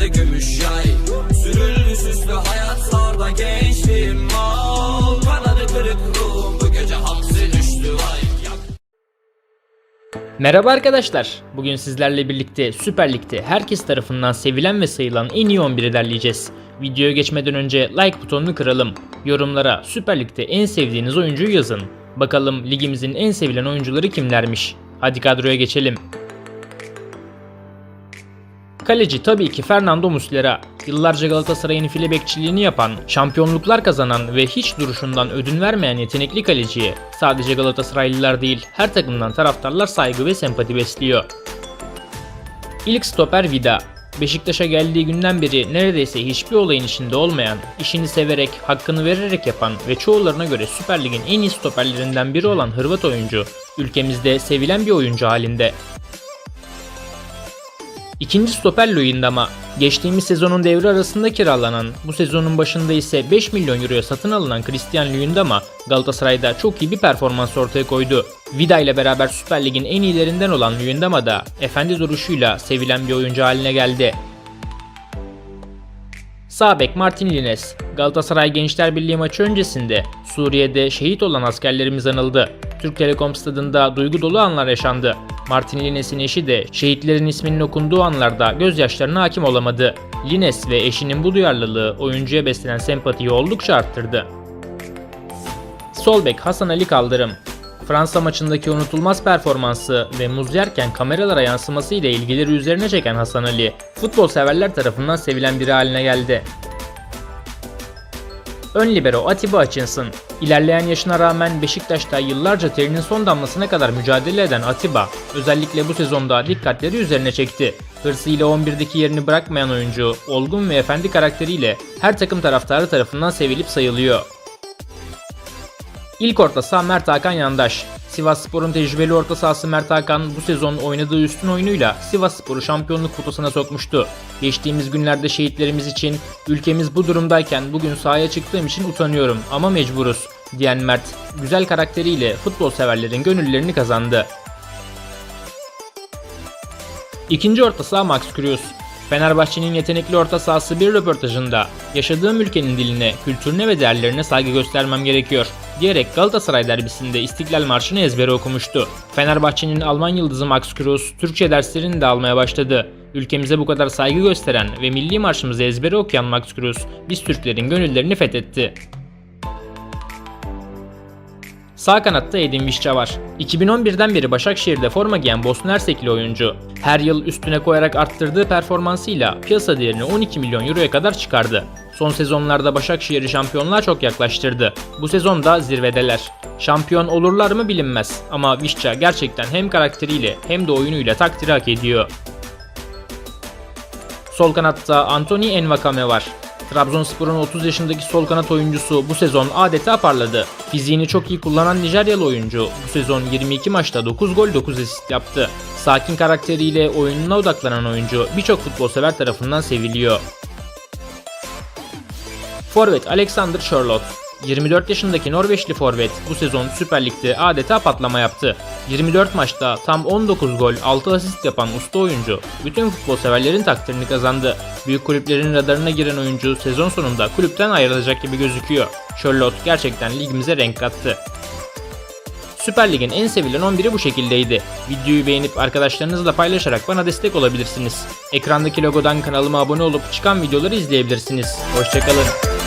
elimde gümüş yay Sürüldü süslü hayat sarda gençliğim mal Kanadı kırık ruhum bu gece hamsi düştü vay Merhaba arkadaşlar. Bugün sizlerle birlikte Süper Lig'de herkes tarafından sevilen ve sayılan en iyi 11'i derleyeceğiz. Videoya geçmeden önce like butonunu kıralım. Yorumlara Süper Lig'de en sevdiğiniz oyuncuyu yazın. Bakalım ligimizin en sevilen oyuncuları kimlermiş. Hadi kadroya geçelim. Kaleci tabii ki Fernando Muslera. Yıllarca Galatasaray'ın file bekçiliğini yapan, şampiyonluklar kazanan ve hiç duruşundan ödün vermeyen yetenekli kaleciye sadece Galatasaraylılar değil her takımdan taraftarlar saygı ve sempati besliyor. İlk stoper Vida. Beşiktaş'a geldiği günden beri neredeyse hiçbir olayın içinde olmayan, işini severek, hakkını vererek yapan ve çoğularına göre Süper Lig'in en iyi stoperlerinden biri olan Hırvat oyuncu, ülkemizde sevilen bir oyuncu halinde. İkinci stoper Luyendama. Geçtiğimiz sezonun devre arasında kiralanan, bu sezonun başında ise 5 milyon euroya satın alınan Christian Luyendama Galatasaray'da çok iyi bir performans ortaya koydu. Vida ile beraber Süper Lig'in en iyilerinden olan Luyendama da efendi duruşuyla sevilen bir oyuncu haline geldi. Sağ bek Martin Lines, Galatasaray Gençler Birliği maçı öncesinde Suriye'de şehit olan askerlerimiz anıldı. Türk Telekom stadında duygu dolu anlar yaşandı. Martin Lines'in eşi de şehitlerin isminin okunduğu anlarda gözyaşlarına hakim olamadı. Lines ve eşinin bu duyarlılığı oyuncuya beslenen sempatiyi oldukça arttırdı. Sol bek Hasan Ali Kaldırım Fransa maçındaki unutulmaz performansı ve muz yerken kameralara yansıması ile ilgileri üzerine çeken Hasan Ali, futbol severler tarafından sevilen biri haline geldi. Ön libero Atiba Hutchinson. İlerleyen yaşına rağmen Beşiktaş'ta yıllarca terinin son damlasına kadar mücadele eden Atiba, özellikle bu sezonda dikkatleri üzerine çekti. Hırsıyla 11'deki yerini bırakmayan oyuncu, olgun ve efendi karakteriyle her takım taraftarı tarafından sevilip sayılıyor. İlk orta saha Mert Hakan Yandaş. Sivas Spor'un tecrübeli orta sahası Mert Hakan bu sezon oynadığı üstün oyunuyla Sivas Spor'u şampiyonluk potasına sokmuştu. Geçtiğimiz günlerde şehitlerimiz için ülkemiz bu durumdayken bugün sahaya çıktığım için utanıyorum ama mecburuz diyen Mert güzel karakteriyle futbol severlerin gönüllerini kazandı. İkinci orta saha Max Kruse. Fenerbahçe'nin yetenekli orta sahası bir röportajında yaşadığım ülkenin diline, kültürüne ve değerlerine saygı göstermem gerekiyor diyerek Galatasaray derbisinde İstiklal Marşı'nı ezbere okumuştu. Fenerbahçe'nin Alman yıldızı Max Kruse Türkçe derslerini de almaya başladı. Ülkemize bu kadar saygı gösteren ve milli marşımızı ezbere okuyan Max Kruse biz Türklerin gönüllerini fethetti. Sağ kanatta Edin Visca var. 2011'den beri Başakşehir'de forma giyen Bosna Hersekli oyuncu, her yıl üstüne koyarak arttırdığı performansıyla piyasa değerini 12 milyon euroya kadar çıkardı. Son sezonlarda Başakşehir'i şampiyonluğa çok yaklaştırdı. Bu sezonda zirvedeler. Şampiyon olurlar mı bilinmez ama Visca gerçekten hem karakteriyle hem de oyunuyla takdiri hak ediyor. Sol kanatta Anthony Envakame var. Trabzonspor'un 30 yaşındaki sol kanat oyuncusu bu sezon adeta parladı. Fiziğini çok iyi kullanan Nijeryalı oyuncu bu sezon 22 maçta 9 gol 9 asist yaptı. Sakin karakteriyle oyununa odaklanan oyuncu birçok futbol sever tarafından seviliyor. Forvet Alexander Charlotte 24 yaşındaki Norveçli forvet bu sezon Süper Lig'de adeta patlama yaptı. 24 maçta tam 19 gol 6 asist yapan usta oyuncu bütün futbol severlerin takdirini kazandı. Büyük kulüplerin radarına giren oyuncu sezon sonunda kulüpten ayrılacak gibi gözüküyor. Charlotte gerçekten ligimize renk kattı. Süper Lig'in en sevilen 11'i bu şekildeydi. Videoyu beğenip arkadaşlarınızla paylaşarak bana destek olabilirsiniz. Ekrandaki logodan kanalıma abone olup çıkan videoları izleyebilirsiniz. Hoşçakalın.